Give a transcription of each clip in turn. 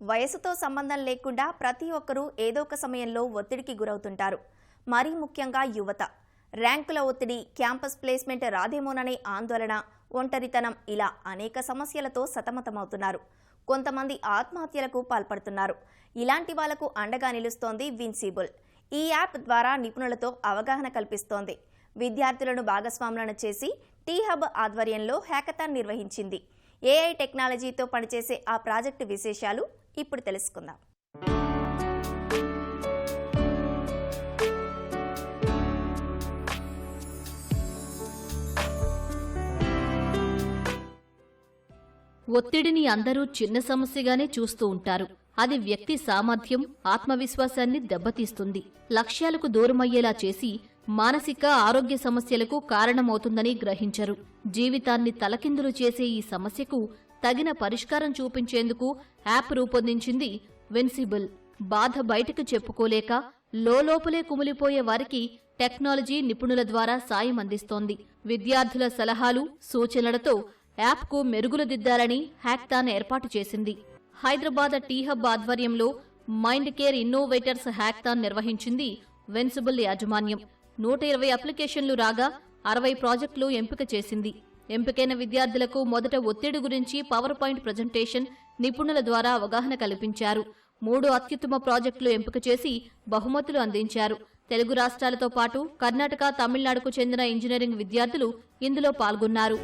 వయసుతో సంబంధం లేకుండా ప్రతి ఒక్కరూ ఏదో ఒక సమయంలో ఒత్తిడికి గురవుతుంటారు. మరీ ముఖ్యంగా యువత. ర్యాంకుల ఒత్తిడి క్యాంపస్ ప్లేస్మెంట్ రాదేమోననే ఆందోళన ఒంటరితనం ఇలా అనేక సమస్యలతో సతమతమవుతున్నారు. కొంతమంది ఆత్మహత్యలకు పాల్పడుతున్నారు. ఇలాంటి వాళ్ళకు అండగా నిలుస్తోంది విన్సిబుల్. ఈ యాప్ ద్వారా నిపుణులతో అవగాహన కల్పిస్తోంది. విద్యార్థులను భాగస్వాములను చేసి టీ హబ్ ఆధ్వర్యంలో హ్యాకథాన్ నిర్వహించింది. ఏఐ టెక్నాలజీతో పనిచేసే ఆ ప్రాజెక్టు విశేషాలు ఇప్పుడు తెలుసుకుందాం. ఒత్తిడిని అందరూ చిన్న సమస్యగానే చూస్తూ ఉంటారు. అది వ్యక్తి సామర్థ్యం ఆత్మవిశ్వాసాన్ని దెబ్బతీస్తుంది. లక్ష్యాలకు దూరమయ్యేలా చేసి మానసిక ఆరోగ్య సమస్యలకు కారణమవుతుందని గ్రహించరు. జీవితాన్ని తలకిందులు చేసే ఈ సమస్యకు తగిన పరిష్కారం చూపించేందుకు యాప్ రూపొందించింది వెన్సిబుల్. బాధ బయటకు చెప్పుకోలేక లోపలే కుమిలిపోయే వారికి టెక్నాలజీ నిపుణుల ద్వారా సాయం అందిస్తోంది. విద్యార్థుల సలహాలు సూచనలతో యాప్కు మెరుగులు దిద్దాలని హ్యాక్థాన్ ఏర్పాటు చేసింది. హైదరాబాద్ టీ హబ్ ఆధ్వర్యంలో మైండ్ కేర్ ఇన్నోవేటర్స్ హ్యాక్థాన్ నిర్వహించింది వెన్సిబుల్ యాజమాన్యం. నూట ఇరవై అప్లికేషన్లు రాగా అరవై ప్రాజెక్టులు ఎంపిక చేసింది. ఎంపికైన విద్యార్థులకు మొదట ఒత్తిడి గురించి పవర్ పాయింట్ ప్రజెంటేషన్ నిపుణుల ద్వారా అవగాహన కల్పించారు. మూడు అత్యుత్తమ ప్రాజెక్టులు ఎంపిక చేసి బహుమతులు అందించారు. తెలుగు రాష్ట్రాలతో పాటు కర్ణాటక తమిళనాడుకు చెందిన ఇంజనీరింగ్ విద్యార్థులు ఇందులో పాల్గొన్నారు.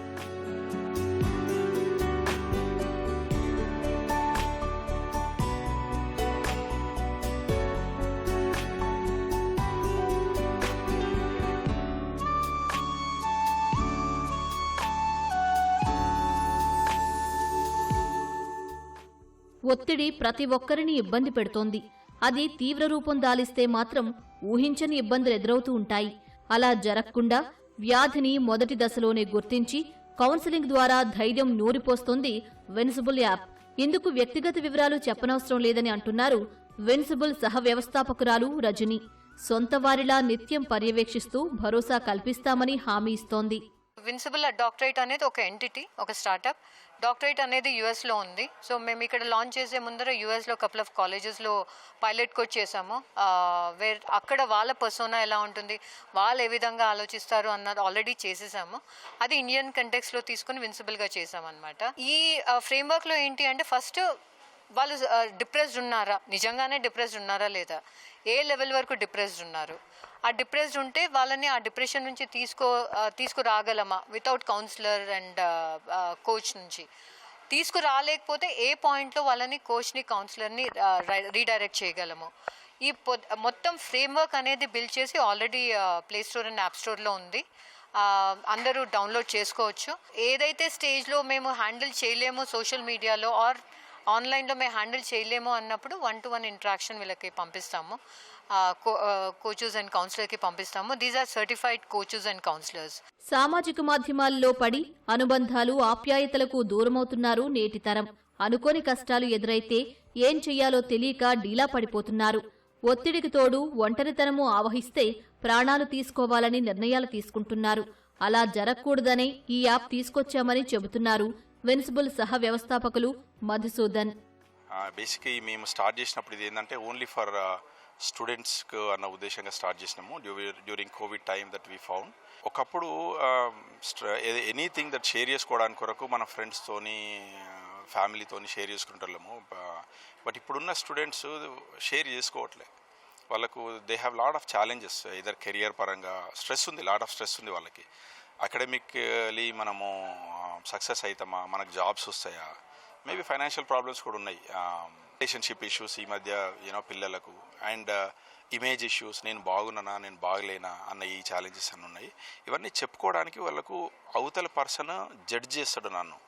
ఒత్తిడి ప్రతి ఒక్కరిని ఇబ్బంది పెడుతోంది. అది తీవ్ర రూపం దాలిస్తే మాత్రం ఊహించని ఇబ్బందులు ఎదురవుతూ ఉంటాయి. అలా జరగకుండా వ్యాధిని మొదటి దశలోనే గుర్తించి కౌన్సిలింగ్ ద్వారా ధైర్యం నూరిపోస్తోంది వెన్సిబుల్ యాప్. ఇందుకు వ్యక్తిగత వివరాలు చెప్పనవసరం లేదని అంటున్నారు వెన్సిబుల్ సహ వ్యవస్థాపకురాలు రజని. సొంత వారిలా నిత్యం పర్యవేక్షిస్తూ భరోసా కల్పిస్తామని హామీ ఇస్తోంది. విన్సిబుల్ డాక్టరేట్ అనేది ఒక ఎంటిటీ ఒక స్టార్టప్ డాక్టరేట్ అనేది యూఎస్లో ఉంది. సో మేము ఇక్కడ లాంచ్ చేసే ముందర యూఎస్లో కపుల్ ఆఫ్ కాలేజెస్లో పైలట్ కోచ్ చేసాము వేర్ అక్కడ వాళ్ళ పర్సోనా ఎలా ఉంటుంది వాళ్ళు ఏ విధంగా ఆలోచిస్తారు అన్నది ఆల్రెడీ చేసేసాము. అది ఇండియన్ కంటెక్స్లో తీసుకుని విన్సిబుల్గా చేసామన్నమాట ఈ ఫ్రేమ్వర్క్లో ఏంటి అంటే ఫస్ట్ వాళ్ళు డిప్రెస్డ్ ఉన్నారా? నిజంగానే డిప్రెస్డ్ ఉన్నారా లేదా? ఏ లెవెల్ వరకు డిప్రెస్డ్ ఉన్నారు? ఆ డిప్రెస్డ్ ఉంటే వాళ్ళని ఆ డిప్రెషన్ నుంచి తీసుకో తీసుకురాగలమా? వితౌట్ కౌన్సిలర్ అండ్ కోచ్ నుంచి. తీసుకురాలేకపోతే ఏ పాయింట్లో వాళ్ళని కోచ్ని కౌన్సిలర్ని రీడైరెక్ట్ చేయగలము? ఈ మొత్తం ఫ్రేమ్వర్క్ అనేది బిల్డ్ చేసి already play store and app స్టోర్లో ఉంది. అందరూ డౌన్లోడ్ చేసుకోవచ్చు. ఏదైతే స్టేజ్లో మేము హ్యాండిల్ చేయలేము సోషల్ మీడియాలో ఆర్ ఆన్లైన్లో మేము హ్యాండిల్ చేయలేము అన్నప్పుడు వన్ టు వన్ ఇంట్రాక్షన్ వీళ్ళకి పంపిస్తాము. కోచెస్ అండ్ కౌన్సిలర్కి పంపిస్తాము. These are certified coaches and counsellors సామాజిక మాధ్యమాల్లో పడి అనుబంధాలు ఆప్యాయతలకు దూరమవుతున్నారు నేటి తరం. అనుకోని కష్టాలు ఎదురైతే ఏం చెయ్యాలో తెలియక డీలా పడిపోతున్నారు. ఒత్తిడికి తోడు ఒంటరితనము ఆవహిస్తే ప్రాణాలు తీసుకోవాలని నిర్ణయాలు తీసుకుంటున్నారు. అలా జరగకూడదనే ఈ యాప్ తీసుకొచ్చామని చెబుతున్నారు వెన్సిబుల్ సహ వ్యవస్థాపకులు మధుసూదన్. బేసిక్గా మేము స్టార్ట్ చేసినప్పుడు ఇది ఏంటంటే ఓన్లీ ఫర్ స్టూడెంట్స్కు అన్న ఉద్దేశంగా స్టార్ట్ చేసినాము during covid time that we found ఒకప్పుడు ఎనీథింగ్ దట్ షేర్ చేసుకోవడానికి కొరకు మన ఫ్రెండ్స్తోని ఫ్యామిలీతోని షేర్ చేసుకుంటాము బట్ ఇప్పుడున్న స్టూడెంట్స్ షేర్ చేసుకోవట్లే. వాళ్ళకు they have lot of challenges either career పరంగా స్ట్రెస్ ఉంది లాట్ ఆఫ్ స్ట్రెస్ ఉంది వాళ్ళకి. అకాడమిక్లీ మనము సక్సెస్ అవుతామా మనకు జాబ్స్ వస్తాయా? మేబీ ఫైనాన్షియల్ ప్రాబ్లమ్స్ కూడా ఉన్నాయి. Um, రిలేషన్షిప్ ఇష్యూస్ ఈ మధ్య యూనో పిల్లలకు. అండ్ ఇమేజ్ ఇష్యూస్ నేను బాగున్నానా నేను బాగలేనా అన్న ఈ ఛాలెంజెస్ అన్నీ ఉన్నాయి. ఇవన్నీ చెప్పుకోవడానికి వాళ్ళకు అవతల పర్సన్ జడ్జ్ చేస్తాడు నన్ను.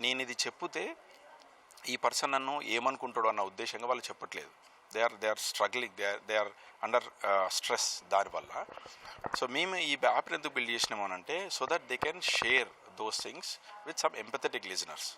నేను ఇది చెప్తే ఈ పర్సన్ నన్ను ఏమనుకుంటాడు అన్న ఉద్దేశంగా వాళ్ళు చెప్పట్లేదు. They are they are struggling they are they are under stress దానివల్ల సో మేము ఈ యాప్ని ఎందుకు build చేసినామనంటే so that they can share those things with some empathetic listeners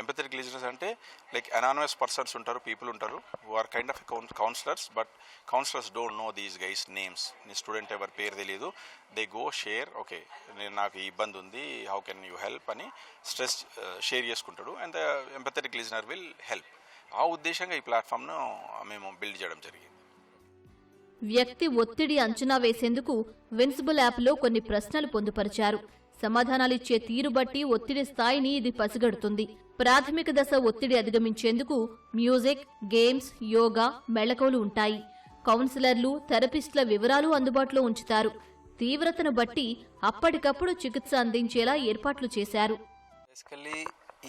empathetic listeners అంటే లైక్ అనానమస్ పర్సన్స్ ఉంటారు పీపుల్ ఉంటారు who are kind of counsellors but counsellors don't know these guys names నీ student ఎవరి పేరు తెలియదు they go share okay నేను నాకు ఈ ఇబ్బంది ఉంది హౌ కెన్ యూ హెల్ప్ అని స్ట్రెస్ షేర్ చేసుకుంటాడు. And the empathetic listener will help ఆ ఉద్దేశంగా ఈ ప్లాట్ఫామ్ను మేము బిల్డ్ చేయడం జరిగింది. వ్యక్తి ఒత్తిడి అంచనా వేసేందుకు విన్సిబుల్ యాప్లో కొన్ని ప్రశ్నలు పొందుపరిచారు. సమాధానాలిచ్చే తీరు బట్టి ఒత్తిడి స్థాయిని ఇది పసిగడుతుంది. ప్రాథమిక దశ ఒత్తిడి అధిగమించేందుకు మ్యూజిక్ గేమ్స్ యోగా మెళకువలు ఉంటాయి. కౌన్సిలర్లు థెరపిస్టుల వివరాలు అందుబాటులో ఉంచుతారు. తీవ్రతను బట్టి అప్పటికప్పుడు చికిత్స అందించేలా ఏర్పాట్లు చేశారు.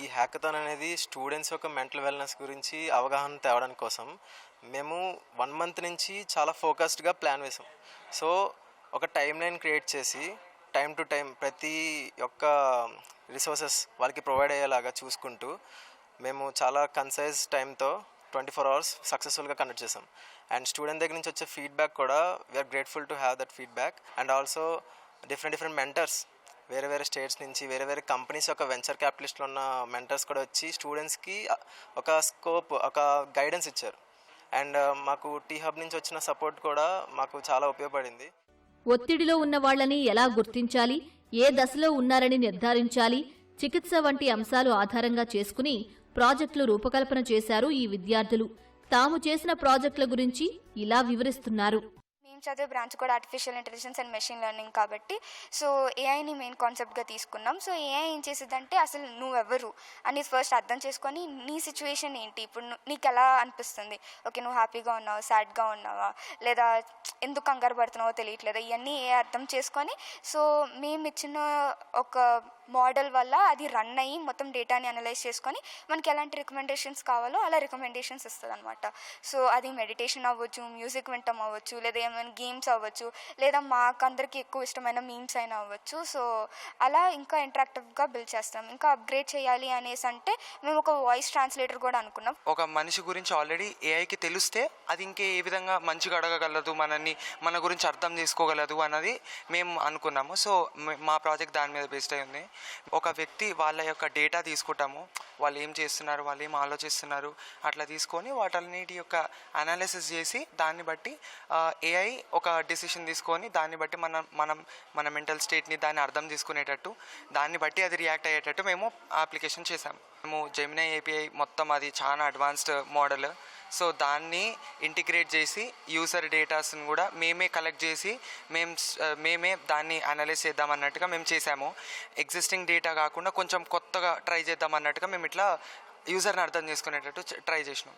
ఈ హ్యాకథాన్ అనేది స్టూడెంట్స్ యొక్క మెంటల్ వెల్నెస్ గురించి అవగాహన తేవడానికి కోసం మేము వన్ మంత్ నుంచి చాలా ఫోకస్డ్గా ప్లాన్ వేసాం. సో ఒక టైం లైన్ క్రియేట్ చేసి టైం టు టైం ప్రతి ఒక్క రిసోర్సెస్ వాళ్ళకి ప్రొవైడ్ అయ్యేలాగా చూసుకుంటూ మేము చాలా కన్సైజ్ టైంతో ట్వంటీ ఫోర్ అవర్స్ సక్సెస్ఫుల్గా కండక్ట్ చేసాం. అండ్ స్టూడెంట్ దగ్గర నుంచి వచ్చే ఫీడ్బ్యాక్ కూడా we are grateful to have that feedback and also different different mentors వేరే వేరే స్టేట్స్ నుంచి వేరే వేరే కంపెనీస్ యొక్క వెంచర్ క్యాపిటలిస్ట్లో ఉన్న మెంటర్స్ కూడా వచ్చి స్టూడెంట్స్కి ఒక స్కోప్ ఒక గైడెన్స్ ఇచ్చారు. అండ్ uh, మాకు టీ హబ్ నుంచి వచ్చిన సపోర్ట్ కూడా మాకు చాలా ఉపయోగపడింది. ఒత్తిడిలో ఉన్న వాళ్ళని ఎలా గుర్తించాలి? ఏ దశలో ఉన్నారని నిర్ధారించాలి? చికిత్స వంటి అంశాలు ఆధారంగా చేసుకుని ప్రాజెక్టులు రూపకల్పన చేశారు ఈ విద్యార్థులు. తాము చేసిన ప్రాజెక్టుల గురించి ఇలా వివరిస్తున్నారు. మేము చదివే బ్రాంచ్ కూడా artificial intelligence and machine learning కాబట్టి సో ఏఐని మెయిన్ కాన్సెప్ట్గా తీసుకున్నాం. సో ఏఐ ఏం చేసేదంటే అసలు నువ్వెవరు అని ఫస్ట్ అర్థం చేసుకొని నీ సిచ్యువేషన్ ఏంటి? ఇప్పుడు నీకు ఎలా అనిపిస్తుంది? ఓకే నువ్వు హ్యాపీగా ఉన్నావా? సాడ్గా ఉన్నావా? లేదా ఎందుకు కంగారు పడుతున్నావో తెలియట్లేదు? ఇవన్నీ ఏ అర్థం చేసుకొని సో మేము ఇచ్చిన ఒక మోడల్ వల్ల అది రన్ అయ్యి మొత్తం డేటాని అనలైజ్ చేసుకొని మనకి ఎలాంటి రికమెండేషన్స్ కావాలో అలా రికమెండేషన్స్ ఇస్తుంది అనమాట సో అది మెడిటేషన్ అవ్వచ్చు మ్యూజిక్ వింటం అవ్వచ్చు లేదా ఏమైనా గేమ్స్ అవ్వచ్చు లేదా మాకు అందరికీ ఎక్కువ ఇష్టమైన మీమ్స్ అయినా అవ్వచ్చు. సో అలా ఇంకా ఇంటరాక్టివ్గా బిల్డ్ చేస్తాం. ఇంకా అప్గ్రేడ్ చేయాలి అనేసి అంటే మేము ఒక వాయిస్ ట్రాన్స్లేటర్ కూడా అనుకున్నాం. ఒక మనిషి గురించి ఆల్రెడీ ఏఐకి తెలిస్తే అది ఇంకే ఏ విధంగా మంచిగా అడగగలదు మనల్ని మన గురించి అర్థం చేసుకోగలదు అన్నది మేము అనుకున్నాము. సో మా ప్రాజెక్ట్ దాని మీద బేస్డ్ అయి ఉంది ఒక వ్యక్తి వాళ్ళ యొక్క డేటా తీసుకుంటాము. వాళ్ళు ఏం చేస్తున్నారు? వాళ్ళు ఏం ఆలోచిస్తున్నారు? అట్లా తీసుకొని వాటన్నిటి యొక్క అనాలిసిస్ చేసి దాన్ని బట్టి ఏఐ ఒక డిసిషన్ తీసుకొని దాన్ని బట్టి మనం మనం మన మెంటల్ స్టేట్ని దాన్ని అర్థం చేసుకునేటట్టు దాన్ని బట్టి అది రియాక్ట్ అయ్యేటట్టు మేము అప్లికేషన్ చేసాము మేము జెమినై ఏపీఐ మొత్తం అది చాలా అడ్వాన్స్డ్ మోడల్ సో దాన్ని ఇంటిగ్రేట్ చేసి యూసర్ డేటాస్ని కూడా మేమే కలెక్ట్ చేసి మేము మేమే దాన్ని అనలైజ్ చేద్దాం అన్నట్టుగా మేము చేసాము ఎగ్జిస్టింగ్ డేటా కాకుండా కొంచెం కొత్తగా ట్రై చేద్దాం అన్నట్టుగా మేము ఇట్లా యూజర్ని అర్థం చేసుకునేటట్టు ట్రై చేసినాం.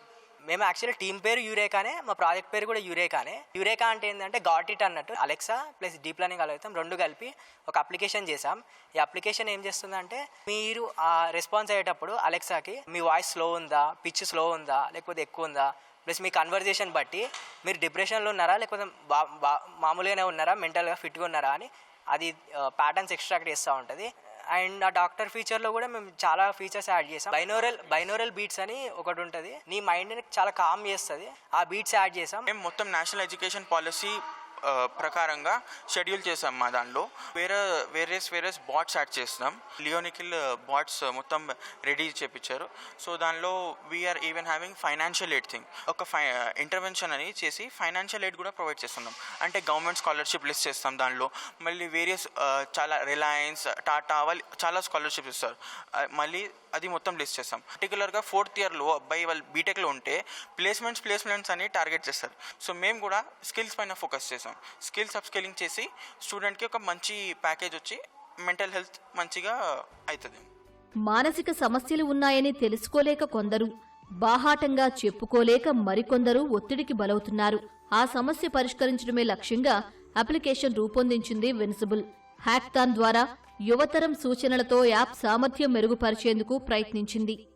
మేము యాక్చువల్లీ టీం పేరు యూరేకానే మా ప్రాజెక్ట్ పేరు కూడా యూరేకానే. యూరేకా అంటే ఏంటంటే గాట్ ఇట్ అన్నట్టు. అలెక్సా ప్లస్ డీప్ లెర్నింగ్ అలగతాం రెండు కలిపి ఒక అప్లికేషన్ చేసాం ఈ అప్లికేషన్ ఏం చేస్తుందంటే మీరు ఆ రెస్పాన్స్ అయ్యేటప్పుడు అలెక్సాకి మీ వాయిస్ స్లో ఉందా? పిచ్ స్లో ఉందా? లేకపోతే ఎక్కువ ఉందా? ప్లస్ మీ కన్వర్జేషన్ బట్టి మీరు డిప్రెషన్లో ఉన్నారా? లేకపోతే బా మామూలుగానే ఉన్నారా? మెంటల్గా ఫిట్గా ఉన్నారా? అని అది ప్యాటర్న్స్ ఎక్స్ట్రాక్ట్ చేస్తూ ఉంటుంది. అండ్ ఆ డాక్టర్ ఫీచర్లో కూడా మేము చాలా ఫీచర్స్ యాడ్ చేసాం. బైనోరల్ బైనోరల్ బీట్స్ అని ఒకటి ఉంటుంది. నీ మైండ్ని చాలా కామ్ చేస్తుంది. ఆ బీట్స్ యాడ్ చేసాం. మేము మొత్తం నేషనల్ ఎడ్యుకేషన్ పాలసీ ప్రకారంగా షెడ్యూల్ చేసాం మా దానిలో వేరే వేరియస్ వేరియస్ బాట్స్ యాడ్ చేస్తున్నాం. లియోనికిల్ బాట్స్ మొత్తం రెడీ చేపించారు. సో దానిలో we are even having financial aid thing ఒక ఫై ఇంటర్వెన్షన్ అని చేసి ఫైనాన్షియల్ ఎయిడ్ కూడా ప్రొవైడ్ చేస్తున్నాం. అంటే గవర్నమెంట్ స్కాలర్షిప్ లిస్ట్ చేస్తాం దానిలో. మళ్ళీ వేరియస్ చాలా రిలయన్స్ టాటా వాళ్ళు చాలా స్కాలర్షిప్స్ ఇస్తారు. మళ్ళీ అది మొత్తం లిస్ట్ చేస్తాం. పర్టికులర్గా ఫోర్త్ ఇయర్లో అబ్బాయి వాళ్ళు బీటెక్లో ఉంటే ప్లేస్మెంట్స్ ప్లేస్మెంట్స్ అని టార్గెట్ చేస్తారు. సో మేము కూడా స్కిల్స్ పైన ఫోకస్ చేసాం. స్కిల్స్ అప్స్కిలింగ్ చేసి స్టూడెంట్కి ఒక మంచి ప్యాకేజ్ వచ్చి మెంటల్ హెల్త్ మంచిగా అవుతుంది మానసిక సమస్యలు ఉన్నాయని తెలుసుకోలేక కొందరు బాహాటంగా చెప్పుకోలేక మరికొందరు ఒత్తిడికి బలవుతున్నారు. ఆ సమస్య పరిష్కరించడమే లక్ష్యంగా అప్లికేషన్ రూపొందించింది విన్సిబుల్. హ్యాక్థాన్ ద్వారా యువతరం సూచనలతో యాప్ సామర్థ్యం మెరుగుపరిచేందుకు ప్రయత్నించింది.